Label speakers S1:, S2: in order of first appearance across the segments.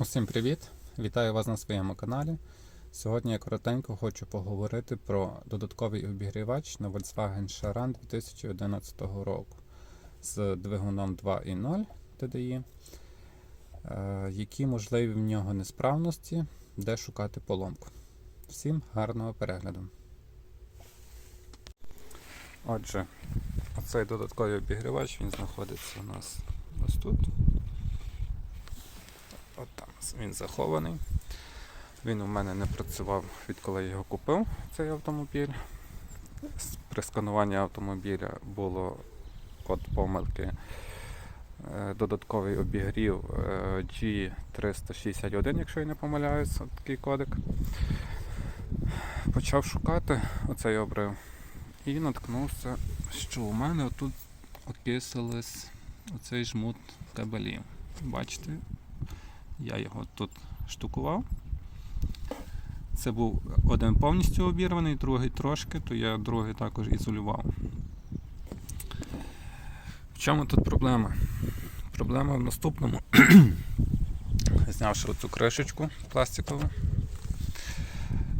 S1: Усім привіт! Вітаю вас на своєму каналі. Сьогодні я коротенько хочу поговорити про додатковий обігрівач на Volkswagen Charan 2011 року з двигуном 2.0 TDI, е, які можливі в нього несправності, де шукати поломку. Всім гарного перегляду. Отже, оцей додатковий обігрівач він знаходиться у нас ось тут. Він захований. Він у мене не працював відколи я його купив, цей автомобіль. При скануванні автомобіля було код помилки. е, Додатковий обігрів е, G361, якщо я не помиляюсь, такий кодик. Почав шукати оцей обрив і наткнувся, що у мене отут окисились оцей жмут кабелів. Бачите, я його тут штукував. Це був один повністю обірваний, другий трошки, то я другий також ізолював. В чому тут проблема? Проблема в наступному. Знявши оцю кришечку пластикову,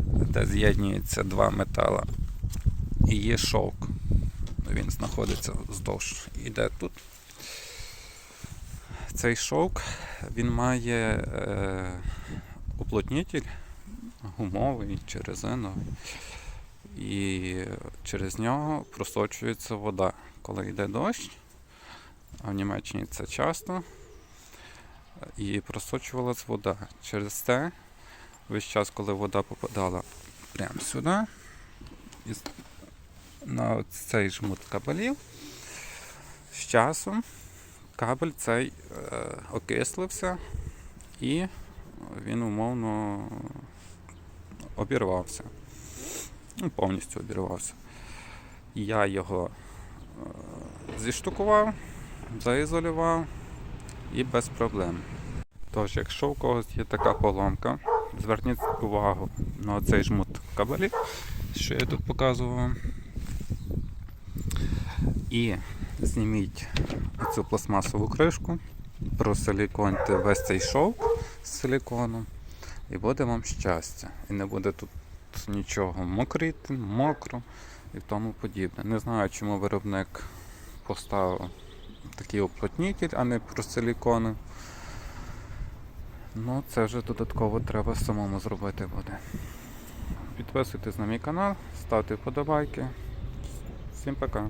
S1: де з'єднуються два метала, і є шовк. Він знаходиться вздовж. Іде тут. Цей шовк він має е, уплотнітель гумовий чи резиновий, і через нього просочується вода. Коли йде дощ, а в Німеччині це часто, і просочувалась вода. Через це весь час, коли вода попадала прямо сюди, на цей жмут кабелів, з часом кабель цей е, окислився і він умовно обірвався. Ну, повністю обірвався. Я його е, зіштукував, заізолював і без проблем. Тож, якщо у когось є така поломка, зверніть увагу на цей жмут кабелів, що я тут показував. І зніміть цю пластмасову кришку, просиліконьте весь цей шовк з силіконом, і буде вам щастя. І не буде тут нічого мокріти, мокро і тому подібне. Не знаю, чому виробник поставив такий уплотнітель, а не просилікони. Ну, це вже додатково треба самому зробити буде. Підписуйтесь на мій канал, ставте вподобайки. Всім пока.